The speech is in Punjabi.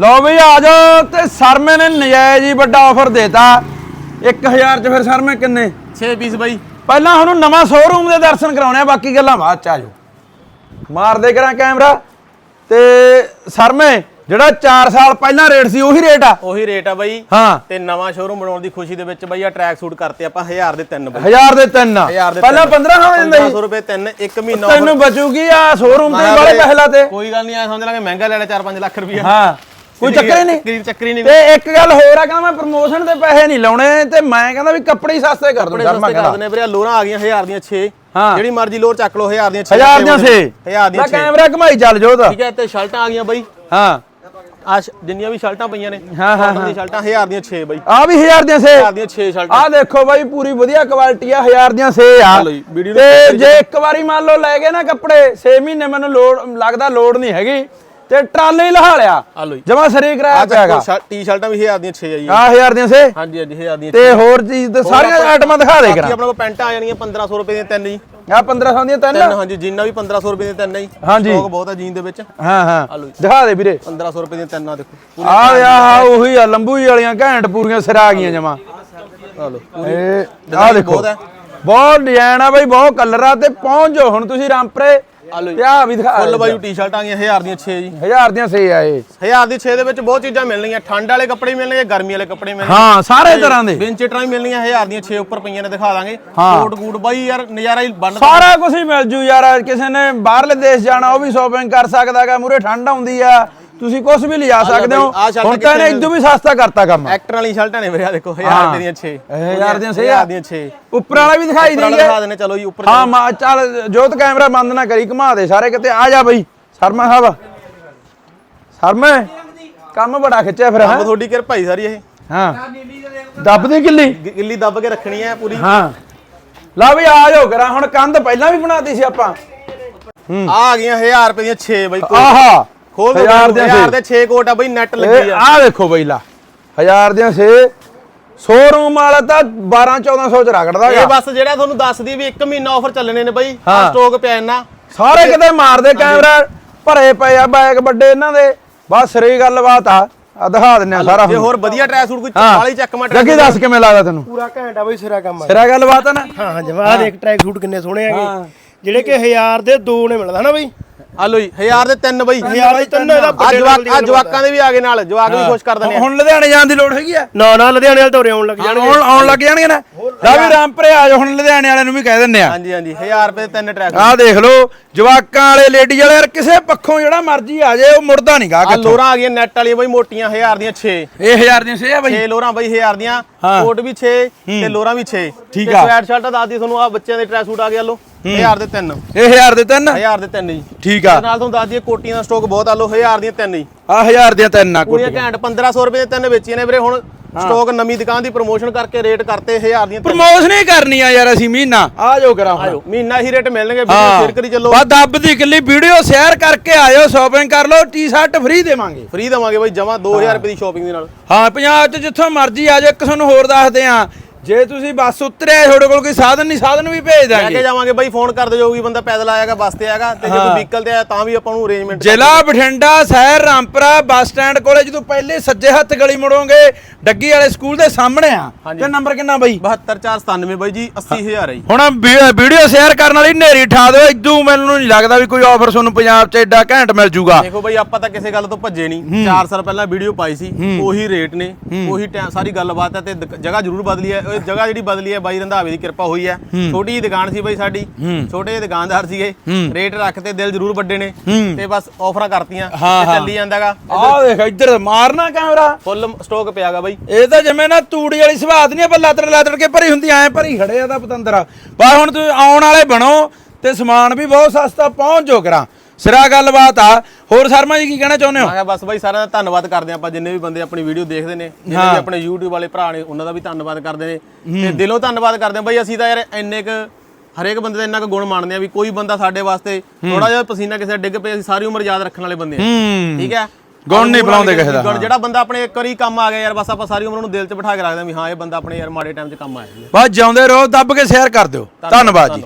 ਲਓ ਬਈ ਆ ਜਾਓ ਤੇ ਸਰਮੇ ਨੇ ਨਜਾਇਜ਼ ਹੀ ਵੱਡਾ ਆਫਰ ਦੇਤਾ। 1000 ਚ ਫਿਰ ਸਰਮੇ ਕਿੰਨੇ? 6 ਪੀਸ ਬਾਈ। ਪਹਿਲਾਂ ਹੁਣ ਨਵਾਂ ਸ਼ੋਰੂਮ ਦੇ ਦਰਸ਼ਨ ਕਰਾਉਣੇ ਆ ਬਾਕੀ ਗੱਲਾਂ ਬਾਅਦ ਚ ਆ ਜਾਓ। ਮਾਰਦੇ ਕਰਾਂ ਕੈਮਰਾ। ਤੇ ਸਰਮੇ ਜਿਹੜਾ 4 ਸਾਲ ਪਹਿਲਾਂ ਰੇਟ ਸੀ ਉਹੀ ਰੇਟ ਆ? ਉਹੀ ਰੇਟ ਆ ਬਾਈ। ਹਾਂ। ਤੇ ਨਵਾਂ ਸ਼ੋਰੂਮ ਬਣਾਉਣ ਦੀ ਖੁਸ਼ੀ ਦੇ ਵਿੱਚ ਬਾਈ ਆ ਟਰੈਕ ਸੂਟ ਕਰਤੇ ਆਪਾਂ 1000 ਦੇ ਤਿੰਨ ਬਾਈ। 1000 ਦੇ ਤਿੰਨ ਆ। ਹਜ਼ਾਰ ਦੇ ਪਹਿਲਾਂ 1500 ਹੋ ਜਾਂਦਾ 1500 ਰੁਪਏ ਤਿੰਨ ਇੱਕ ਮਹੀਨਾ ਤੈਨੂੰ ਬਚੂਗੀ ਆ ਸ਼ੋਰੂਮ ਤੇ ਵਾਲੇ ਪਹਿਲਾਂ ਤੇ। ਕੋਈ ਗੱਲ ਨਹੀਂ ਆ ਸਮਝ ਲਾਂਗੇ ਮਹਿੰਗਾ ਲੈ ਲਿਆ 4-5 ਲੱਖ ਰੁਪਇਆ ਹਾਂ। ਕੋਈ ਚੱਕਰ ਹੀ ਨਹੀਂ। ਚੱਕਰੀ ਚੱਕਰੀ ਨਹੀਂ। ਤੇ ਇੱਕ ਗੱਲ ਹੋਰ ਆ ਕਹਿੰਦਾ ਮੈਂ ਪ੍ਰਮੋਸ਼ਨ ਦੇ ਪੈਸੇ ਨਹੀਂ ਲਾਉਣੇ ਤੇ ਮੈਂ ਕਹਿੰਦਾ ਵੀ ਕੱਪੜੇ ਹੀ ਸਸਤੇ ਕਰ ਦੂੰ ਸ਼ਰਮਾ ਸਸਤੇ ਕਰ ਦਿੰਦੇ ਵੀਰੇ ਲੋਰਾਂ ਆ ਗਈਆਂ 1000 ਦੀਆਂ 6 ਹਾਂ। ਜਿਹੜੀ ਮਰਜ਼ੀ ਲੋਰ ਚੱਕ ਲਓ 1000 ਦੀਆਂ 6 1000 ਦੀਆਂ 6 1000 ਦੀਆਂ 6 ਕੈਮਰਾ ਘਮਾਈ ਚੱਲ ਜੋ ਤਾਂ ਠੀਕ ਹੈ ਤੇ ਸ਼ਰਟਾਂ ਆ ਗਈਆਂ ਬਾਈ। ਹਾਂ। ਆ ਜਿੰਨੀਆਂ ਵੀ ਸ਼ਰਟਾਂ ਪਈਆਂ ਨੇ ਹਾਂ, ਹਾਂ, ਦੀਆਂ ਸ਼ਰਟਾਂ 1000 ਦੀਆਂ 6 ਬਾਈ। ਆ ਵੀ 1000 ਦੀਆਂ 6 1000 ਦੀਆਂ 6 ਸ਼ਰਟਾਂ। ਆ ਦੇਖੋ ਬਾਈ ਪੂਰੀ ਵਧੀਆ ਕੁਆਲਿਟੀ ਆ 1000 ਦੀਆਂ 6 ਆ। ਤੇ ਜੇ ਇੱਕ ਵਾਰੀ ਮੰਨ ਲਓ ਲੈ ਗਏ ਨਾ ਕੱਪੜੇ 6 ਮਹੀਨੇ ਮੈਨੂੰ ਲੋੜ ਲੱਗਦਾ ਲੋੜ ਨਹੀਂ ਹੈਗੀ। ਤੇ ਟਰਾਲੇ ਹੀ ਲਹਾ ਲਿਆ। ਆ ਲਓ ਜੀ। ਜਮਾ ਸਰੀ ਕਰਾਇਆ ਪਿਆਗਾ ਆ ਟੀ-ਸ਼ਰਟਾਂ ਵੀ 1000 ਦੀਆਂ 6 ਆ ਜੀ ਆ 1000 ਦੀਆਂ 6 ਹਾਂਜੀ ਹਾਂਜੀ 1000 ਦੀਆਂ ਤੇ ਹੋਰ ਚੀਜ਼ ਤੇ ਸਾਰੀਆਂ ਆਈਟਮਾਂ ਦਿਖਾ ਦੇ ਕਰਾਂ। ਆਪਣੇ ਕੋਲ ਪੈਂਟਾਂ ਆ ਜਾਣੀਆਂ 1500 ਰੁਪਏ ਦੀਆਂ ਤਿੰਨ ਜੀ। ਆ 1500 ਦੀਆਂ ਤਿੰਨ? ਤਿੰਨ ਹਾਂਜੀ ਜਿੰਨਾ ਵੀ 1500 ਰੁਪਏ ਦੀਆਂ ਤਿੰਨ ਜੀ। ਹਾਂਜੀ। ਸਟਾਕ ਬਹੁਤ ਆ ਜੀਨ ਦੇ ਵਿੱਚ। ਹਾਂ ਹਾਂ। ਦਿਖਾ ਦੇ ਵੀਰੇ। 1500 ਰੁਪਏ ਦੀਆਂ ਤਿੰਨ ਆ ਦੇਖੋ। ਆ ਆ ਉਹੀ ਆ ਲੰਬੂਈ ਵਾਲੀਆਂ ਘੈਂਟ ਪੂਰੀਆਂ ਸਿਰਾ ਆ ਗਈਆਂ ਜਮਾ। ਆ ਲਓ ਇਹ ਆ ਦੇਖੋ। ਬਹੁਤ ਡਿਜ਼ਾਈਨ ਆ ਬਾਈ ਬਹੁਤ ਕਲਰ ਆ ਤੇ ਪਹੁੰਚ ਜਾਓ ਹੁਣ ਤੁਸੀਂ ਰਾਮਪਰੇ। ਆ ਲਓ ਜੀ। ਤੇ ਆ ਵੀ ਦਿਖਾ ਫੁੱਲ ਬਾਈ ਟੀ-ਸ਼ਰਟਾਂ ਆ ਗਈਆਂ 1000 ਦੀਆਂ 6 ਜੀ। ਹਜ਼ਾਰ ਦੀਆਂ ਸੇ ਆ ਇਹ। 1000 ਦੀ 6 ਦੇ ਵਿੱਚ ਬਹੁਤ ਚੀਜ਼ਾਂ ਮਿਲਣਗੀਆਂ ਠੰਡ ਵਾਲੇ ਕੱਪੜੇ ਵੀ ਮਿਲਣਗੇ ਗਰਮੀ ਵਾਲੇ ਕੱਪੜੇ ਮਿਲਣਗੇ ਹਾਂ ਸਾਰੇ ਤਰ੍ਹਾਂ ਦੇ। ਵਿੰਚੇਟਰਾਂ ਵੀ ਮਿਲਣਗੀਆਂ 1000 ਦੀਆਂ 6 ਉੱਪਰ ਪਈਆਂ ਨੇ ਦਿਖਾ ਦਾਂਗੇ। ਹਾਂ। ਕੋਟ ਕੂਟ ਬਾਈ ਯਾਰ ਨਜ਼ਾਰਾ ਹੀ ਬੰਨ ਸਾਰਾ ਕੁਝ ਹੀ ਮਿਲ ਜੂ ਯਾਰ। ਕਿਸੇ ਨੇ ਬਾਹਰਲੇ ਦੇਸ਼ ਜਾਣਾ ਉਹ ਵੀ ਸ਼ਾਪਿੰਗ ਕਰ ਸਕਦਾਗਾ ਮੂਰੇ ਠੰਡ ਆਉਂਦੀ ਆ। ਤੁਸੀਂ ਕੁਝ ਵੀ ਲਿਜਾ ਸਕਦੇ ਹੋ। ਹੁਣ ਤਾਂ ਇਹਨੇ ਇਦੋਂ ਵੀ ਸਸਤਾ ਕਰਤਾ ਕੰਮ। ਐਕਟਰ ਵਾਲੀ ਸ਼ਰਟਾਂ ਨੇ ਵੀਰੇ ਆ ਦੇਖੋ 1000 ਹਾਂ। ਰੁਪਏ ਦੀਆਂ 6 ਹਜ਼ਾਰ ਦੀਆਂ ਛੇ ਆ। 1000 ਦੀਆਂ 6 ਉੱਪਰ ਵਾਲਾ ਵੀ ਦਿਖਾਈ ਦੇਈਏ। ਦਿਖਾ ਦੇਣੇ ਚਲੋ ਜੀ ਉੱਪਰ ਹਾਂ ਮਾ ਚੱਲ ਜੋਤ ਕੈਮਰਾ ਬੰਦ ਨਾ ਕਰੀ ਘੁਮਾ ਦੇ ਸਾਰੇ ਕਿਤੇ ਆ ਜਾ ਬਈ। ਸ਼ਰਮਾ ਸਾਹਿਬ। ਸ਼ਰਮਾ ਕੰਮ ਬੜਾ ਖਿੱਚਿਆ ਫਿਰ ਹਾਂ? ਤੁਹਾਡੀ ਕਿਰਪਾ ਹੀ ਸਾਰੀ ਇਹ। ਹਾਂ। ਦੱਬਦੀ ਕਿੱਲੀ ਗਿ- ਗਿੱਲੀ ਦੱਬ ਕੇ ਰੱਖਣੀ ਹੈ ਪੂਰੀ। ਹਾਂ। ਲਾ ਵੀ ਆ ਜਾਓ ਕਰਾਂ। ਹੁਣ ਕੰਧ ਪਹਿਲਾਂ ਵੀ ਬਣਾਤੀ ਸੀ ਆਪਾਂ। ਆ ਆ ਗਈਆਂ 1000 ਰੁਪਏ ਦੀਆਂ 6 ਬਾਈ ਆਹਾ। ਖੋਲ ਦੋ ਹਜ਼ਾਰ 1000 ਛੇ। ਦੇ 6 ਕੋਟ ਆ ਬਾਈ ਨੈਟ ਲੱਗੀ ਆ। ਆ ਦੇਖੋ ਬਈ ਲਾ। ਹਜ਼ਾਰ ਦੀਆਂ ਛੇ। ਸ਼ੋਰੂਮ ਵਾਲਾ ਤਾਂ 12 1400 ਚ ਰਗੜਦਾ ਇਹ ਬਸ ਜਿਹੜਾ ਤੁਹਾਨੂੰ ਦੱਸਦੀ ਵੀ 1 ਮਹੀਨਾ ਆਫਰ ਚੱਲਣੇ ਨੇ ਬਾਈ। ਸਟਾਕ ਪਿਆ ਇੰਨਾ। ਸਾਰੇ ਕਿਤੇ ਮਾਰਦੇ ਕੈਮਰਾ ਭਰੇ ਪਏ ਆ ਬੈਗ ਵੱਡੇ ਇਹਨਾਂ ਦੇ। ਬਸ ਸਰੀ ਗੱਲਬਾਤ ਆ। ਆ ਦਿਖਾ ਦਿੰਨੇ ਆ ਸਾਰਾ ਜੇ ਹੋਰ ਵਧੀਆ ਟਰੈ ਸੂਟ ਕੋਈ ਵਾਲੀ ਚੱਕਮਾ ਜੱਗੀ ਦੱਸ ਕਿਵੇਂ ਲੱਗਦਾ ਤੈਨੂੰ? ਪੂਰਾ ਘੰਟਾ ਬਈ ਸਿਰਾ ਕੰਮ ਆ। ਸਿਰਾ ਗੱਲਬਾਤ ਆ ਨਾ। ਹਾਂ ਹਾਂ ਜਵਾਬ ਦੇਖ ਟਰੈਕ ਸੂਟ ਕਿੰਨੇ ਸੋਹਣੇ। ਹੈਗੇ। ਜਿਹੜੇ ਕਿ 1000 ਦੇ ਦੋ ਨੇ ਮਿਲਦਾ ਹਨਾ ਬਈ। ਆ ਲੋ ਜੀ 1000 ਦੇ ਤਿੰਨ ਬਾਈ। 1000 ਦੇ ਤਿੰਨ ਇਹਦਾ ਆ ਵੱਡੇ ਜਵਾਕ ਆ ਜਵਾਕਾਂ ਦੇ ਵੀ ਆ ਗਏ ਨਾਲ ਜਵਾਕ ਵੀ ਖੁਸ਼ ਕਰ ਦਿੰਦੇ ਆ। ਹੁਣ ਲੁਧਿਆਣੇ ਜਾਣ ਦੀ ਲੋੜ ਹੈਗੀ ਆ? ਨਾ ਨਾ ਲੁਧਿਆਣੇ ਵਾਲੇ ਤੋਰੇ ਆਉਣ ਲੱਗ ਜਾਣਗੇ। ਆਉਣ ਆਉਣ ਲੱਗ ਜਾਣਗੇ ਨਾ। ਲੈ ਵੀ ਰਾਮਪਰੇ ਆ ਜਾਓ ਹੁਣ ਲੁਧਿਆਣੇ ਵਾਲਿਆਂ ਨੂੰ ਵੀ ਕਹਿ ਦਿੰਨੇ ਆ। ਹਾਂਜੀ ਹਾਂਜੀ 1000 ਰੁਪਏ ਦੇ ਤਿੰਨ ਟਰੈਕ ਆਹ ਦੇਖ ਲਓ ਜਵਾਕਾਂ ਵਾਲੇ ਲੇਡੀ ਵਾਲੇ ਯਾਰ ਕਿਸੇ ਪੱਖੋਂ ਜਿਹੜਾ ਮਰਜ਼ੀ ਆ ਜਾਏ ਉਹ ਮੁੜਦਾ ਨਹੀਂ ਗਾ ਆ ਕਿੱਥੋਂ ਲੋਰਾਂ ਆ ਗਈਆਂ ਨੈਟ ਵਾਲੀਆਂ ਬਾਈ ਮੋਟੀਆਂ 1000 ਦੀਆਂ 6 ਇਹ ਹਜ਼ਾਰ ਦੀਆਂ ਸੇ ਆ ਬਈ। 6 ਲੋਰਾਂ ਬਾਈ 1000 ਦੀਆਂ। ਹਾਂ। ਕੋਟ ਵੀ 6 ਤੇ ਲੋਰਾਂ ਵੀ 6 ਠੀਕ ਤੇ ਆ। ਸਵੈਟ ਸ਼ਰਟ ਦੱਸਦੀ ਤੁਹਾਨੂੰ ਆ ਬੱਚਿਆਂ ਦੇ ਟਰੈਕ ਸੂਟ ਆ ਗਿਆ ਲੋ 1000 ਦੇ ਤਿੰਨ। ਇਹ ਹਜ਼ਾਰ ਦੇ ਤਿੰਨ? 1000 ਦੇ ਤਿੰਨ ਜੀ। ਠੀਕ ਆ। ਨਾਲ ਤੁਹਾਨੂੰ ਦੱਸ ਦਈਏ ਕੋਟੀਆਂ ਦਾ ਸਟਾਕ ਬਹੁਤ ਆ। ਲੋ 1000 ਦੀਆਂ ਤਿੰਨ ਜੀ। ਆ ਹਜ਼ਾਰ ਦੀਆਂ ਤਿੰਨ ਆ ਪੂਰੀਆਂ ਘੈਂਟ 1500 ਰੁਪਏ ਦੇ ਤਿੰਨ ਵੇਚੀਆਂ ਨੇ ਵੀਰੇ। ਹੁਣ ਸਟਾਕ ਨਵੀਂ ਦੁਕਾਨ ਦੀ ਪ੍ਰੋਮੋਸ਼ਨ ਕਰਕੇ ਰੇਟ ਕਰਤੇ 1000 ਦੀਆਂ ਪ੍ਰਮੋਸ਼ਨ ਹੀ ਕਰਨੀ ਆ ਯਾਰ ਅਸੀਂ ਮਹੀਨਾ। ਆ ਜਾਓ ਕਰਾਂ ਆਇਓ। ਮਹੀਨਾ ਹੀ ਰੇਟ ਮਿਲਣਗੇ ਵੀਡੀਓ ਸ਼ੇਅਰ ਕਰੀ ਚੱਲੋ। ਬਾ ਦੱਬ ਦੀ ਕਿੱਲੀ ਵੀਡੀਓ ਸ਼ੇਅਰ ਕਰਕੇ ਆਇਓ ਸ਼ਾਪਿੰਗ ਕਰ ਲਓ ਟੀ-ਸ਼ਰਟ ਫ੍ਰੀ ਦੇਵਾਂਗੇ। ਫ੍ਰੀ ਦਵਾਂਗੇ ਬਾਈ ਜਮਾ 2000 ਰੁਪਏ ਦੀ ਸ਼ਾਪਿੰਗ ਦੇ ਨਾਲ। ਹਾਂ ਪੰਜਾਬ 'ਚ ਜਿੱਥੋਂ ਮਰਜ਼ੀ ਆ ਜਾਓ। ਇੱਕ ਤੁਹਾਨੂੰ ਹੋਰ ਦੱਸਦੇ ਆ। ਜੇ ਤੁਸੀਂ ਬੱਸ ਉਤਰਿਆ ਤੁਹਾਡੇ ਕੋਲ ਕੋਈ ਸਾਧਨ ਨਹੀਂ ਸਾਧਨ ਵੀ ਭੇਜ ਲੈ ਕੇ ਦਾਂਗੇ ਜਾਵਾਂਗੇ ਬਾਈ ਫੋਨ ਕਰ ਦਿਓ ਵੀ ਬੰਦਾ ਪੈਦਲ ਆਏਗਾ ਬੱਸ ਤੇ ਆਏਗਾ ਤੇ ਜੇ ਕੋਈ ਵਹੀਕਲ ਤੇ ਆਇਆ ਤਾਂ ਵੀ ਆਪਾਂ ਨੂੰ ਅਰੇਂਜਮੈਂਟ ਜ਼ਿਲ੍ਹਾ ਬਠਿੰਡਾ ਸ਼ਹਿਰ ਰਾਮਪੁਰਾ ਬੱਸ ਸਟੈਂਡ ਕੋਲੇ ਜਦੋਂ ਪਹਿਲੇ ਸੱਜੇ ਹੱਥ ਗਲੀ ਮੁੜੋਗੇ ਡੱਗੀ ਵਾਲੇ ਸਕੂਲ ਦੇ ਸਾਹਮਣੇ ਆ। ਤੇ ਨੰਬਰ ਕਿੰਨਾ ਬਈ? 72497 ਬਾਈ ਜੀ 80000 ਹੈ। ਜੀ। ਹੁਣ ਵੀਡੀਓ ਸ਼ੇਅਰ ਕਰਨ ਵਾਲੀ ਨੇਰੀ ਠਾ ਦਿਓ ਇਦੋਂ ਮੈਨੂੰ ਨਹੀਂ ਲੱਗਦਾ ਵੀ ਕੋਈ ਆਫਰ ਤੁਹਾਨੂੰ ਪੰਜਾਬ 'ਚ ਐਡਾ ਘੈਂਟ ਮਿਲ ਜੂਗਾ। ਦੇਖੋ ਬਾਈ ਆਪਾਂ ਤਾਂ ਕਿਸੇ ਗੱਲ ਤੋਂ ਭੱਜੇ ਨਹੀਂ। 4 ਸਾਲ ਪਹਿਲਾਂ ਵੀਡੀਓ ਪਾਈ ਸੀ ਉਹੀ ਰੇਟ ਨੇ ਉਹੀ ਟਾਈਮ ਸਾਰੀ ਗੱਲਬਾਤ ਹੈ ਤੇ ਦੁਕ- ਜਗ੍ਹਾ ਜ਼ਰੂਰ ਬਦਲੀ ਹੈ। ਉਹ ਜਗ੍ਹਾ ਜਿਹੜੀ ਬਦਲੀ ਹੈ ਬਾਈ ਰੰਧਾਵੇ ਦੀ ਕਿਰਪਾ ਹੋਈ ਹੈ। ਛੋਟੀ ਜਿਹੀ ਦੁਕਾਨ ਸੀ ਬਾਈ ਸਾਡੀ। ਛੋਟੇ ਜਿਹੇ ਦੁਕਾਨਦਾਰ ਸੀਗੇ। ਰੇਟ ਰੱਖਤੇ ਦਿਲ ਜ਼ਰੂਰ ਵੱਡੇ ਨੇ। ਤੇ ਬਸ ਆਫਰਾਂ ਕਰਤੀਆਂ। ਤੇ ਚੱਲੀ ਜਾਂਦਾਗਾ। ਆਹ ਦੇਖ ਇੱਧਰ ਮਾਰਨਾ ਕੈਮਰਾ। ਫੁੱਲ ਸਟਾਕ ਪਿਆਗਾ ਬਾਈ। ਇਹ ਤਾਂ ਜਿਵੇਂ ਨਾ ਤੂੜੀ ਵਾਲੀ ਸਵਾਦ ਨਹੀਂ ਆਪਾਂ ਲਾਤੜ ਲਾਤੜ ਕੇ ਭਰੀ ਹੁੰਦੀ ਐ ਭਰੀ ਖੜੇ ਆ ਤਾਂ ਪਤੰਦਰਾ। ਬਾ ਹੁਣ ਤੁਸੀਂ ਆਉਣ ਵਾਲੇ ਬਣੋ ਤੇ ਸਮਾਨ ਵੀ ਬਹੁਤ ਸਸਤਾ ਪਹੁੰਚ ਜੋ ਕਰਾਂ। ਸਿਰਾ ਗੱਲਬਾਤ ਆ। ਹੋਰ ਸ਼ਰਮਾ ਜੀ ਕੀ ਕਹਿਣਾ ਚਾਹੁੰਦੇ ਹੋ? ਮੈਂ ਕਿਹਾ ਬਸ ਬਾਈ ਸਾਰਿਆਂ ਦਾ ਧੰਨਵਾਦ ਕਰਦੇ ਆਪਾਂ ਜਿੰਨੇ ਵੀ ਬੰਦੇ ਆਪਣੀ ਵੀਡੀਓ ਦੇਖਦੇ ਨੇ ਜਿੰਨੇ ਵੀ ਆਪਣੇ YouTube ਵਾਲੇ ਭਰਾ ਨੇ ਉਹਨਾਂ ਦਾ ਵੀ ਧੰਨਵਾਦ ਕਰਦੇ ਨੇ। ਤੇ ਦਿਲੋਂ ਧੰਨਵਾਦ ਕਰਦੇ ਹਾਂ। ਬਾਈ ਅਸੀਂ ਤਾਂ ਯਾਰ ਇੰਨੇ ਕ ਹਰੇਕ ਬੰਦੇ ਦਾ ਇੰਨਾ ਕੁ ਗੁਣ ਮੰਨਦੇ ਆ ਵੀ ਕੋਈ ਬੰਦਾ ਸਾਡੇ ਵਾਸਤੇ ਥੋੜਾ ਜਿਹਾ ਪਸੀਨਾ ਕਿਸੇ ਡਿੱਗ ਪਏ ਅਸੀਂ ਸਾਰੀ ਉਮਰ ਯਾਦ ਰੱਖਣ ਵਾਲੇ ਬੰਦੇ ਆ ਠੀਕ ਹੈ? ਗੁਣ ਨਹੀਂ ਭੁਲਾਉਂਦੇ ਕਿਸੇ ਦਾ, ਜਿਹੜਾ ਬੰਦਾ ਆਪਣੇ ਇੱਕ ਵਾਰੀ ਕੰਮ ਆ ਗਿਆ ਯਾਰ ਬਸ ਆਪਾਂ ਸਾਰੀ ਉਮਰ ਉਹਨੂੰ ਦਿਲ 'ਚ ਬਿਠਾ ਕੇ ਰੱਖਦੇ ਆ ਵੀ ਹਾਂ ਇਹ ਬੰਦਾ ਆਪਣੇ ਯਾਰ ਮਾੜੇ ਟਾਈਮ 'ਚ ਕੰਮ ਆਇਆ ਬਸ ਜਿਉਂਦੇ ਰਹੋ ਦੱਬ ਕੇ ਸ਼ੇਅਰ ਕਰ ਦਿਓ। ਧੰਨਵਾਦ ਜੀ।